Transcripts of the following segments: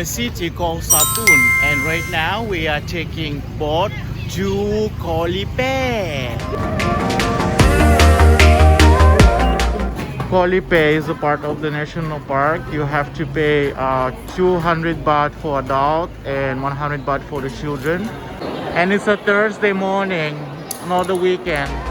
a city called Satun. And right now we are taking boat to Kolipe. Kolipe is a part of the national park. You have to pay uh, 200 baht for adult and 100 baht for the children. And it's a Thursday morning, not the weekend.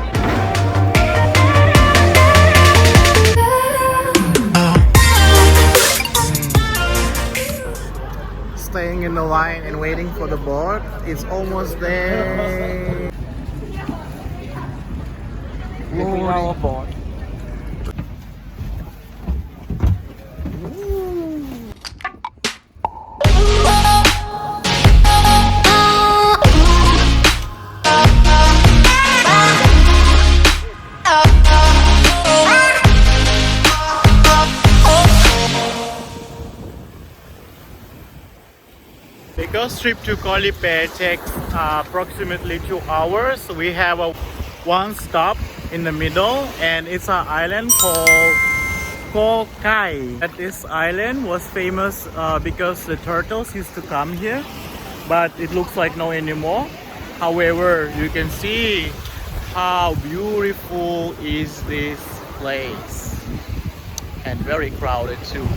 In the line and waiting for the boat. It's almost there. Taking our Because trip to Kolipe takes uh, approximately two hours, we have a one stop in the middle, and it's an island called Kokai. That this island was famous uh, because the turtles used to come here, but it looks like no anymore. However, you can see how beautiful is this place, and very crowded too.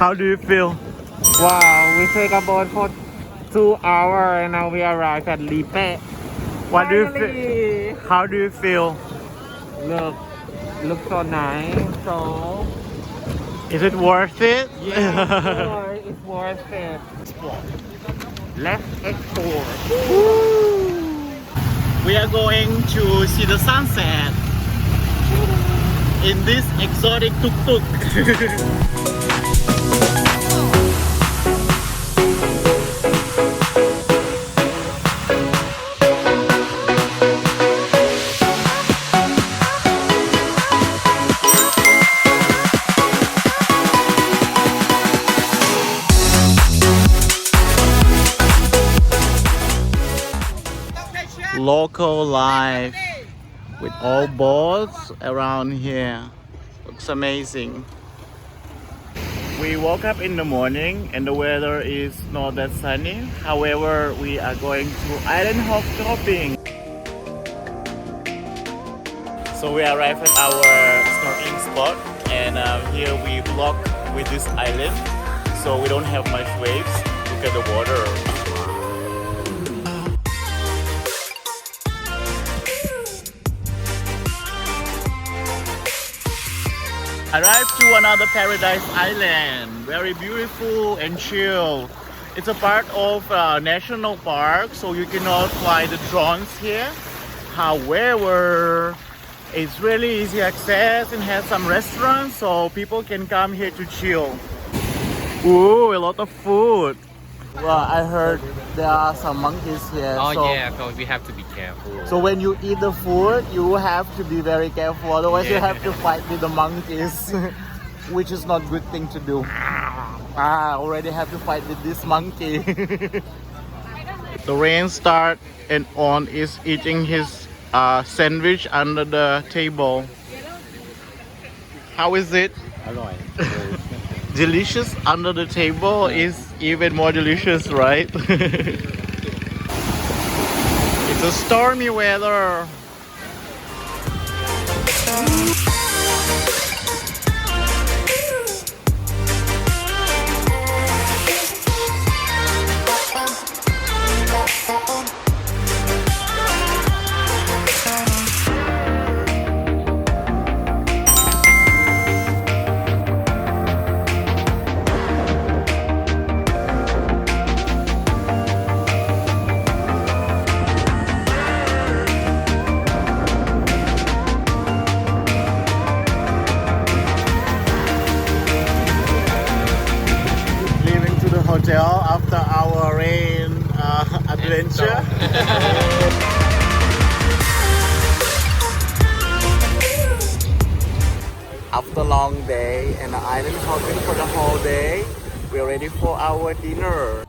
How do you feel? Wow, we take a boat for two hours and now we arrive at Lipe. What do you feel? How do you feel? Look, look so nice. So, Is it worth it? yeah, it's worth it. Let's explore. we are going to see the sunset in this exotic tuk-tuk. Local life with all boats around here. Looks amazing. We woke up in the morning and the weather is not that sunny. However, we are going to island hop shopping. So we arrived at our snorkeling spot and um, here we block with this island so we don't have much waves. Look at the water. Arrived to another paradise island. Very beautiful and chill. It's a part of uh, national park, so you cannot fly the drones here. However, it's really easy access and has some restaurants, so people can come here to chill. Ooh, a lot of food. Well, I heard there are some monkeys here. Oh so, yeah, so we have to be careful. So when you eat the food, you have to be very careful. Otherwise, yeah. you have to fight with the monkeys, which is not good thing to do. Ah, already have to fight with this monkey. the rain start and on is eating his uh, sandwich under the table. How is it? Delicious under the table is even more delicious, right? it's a stormy weather. Hotel after our rain uh, adventure. after the long day and the island hopping for the whole day. We're ready for our dinner.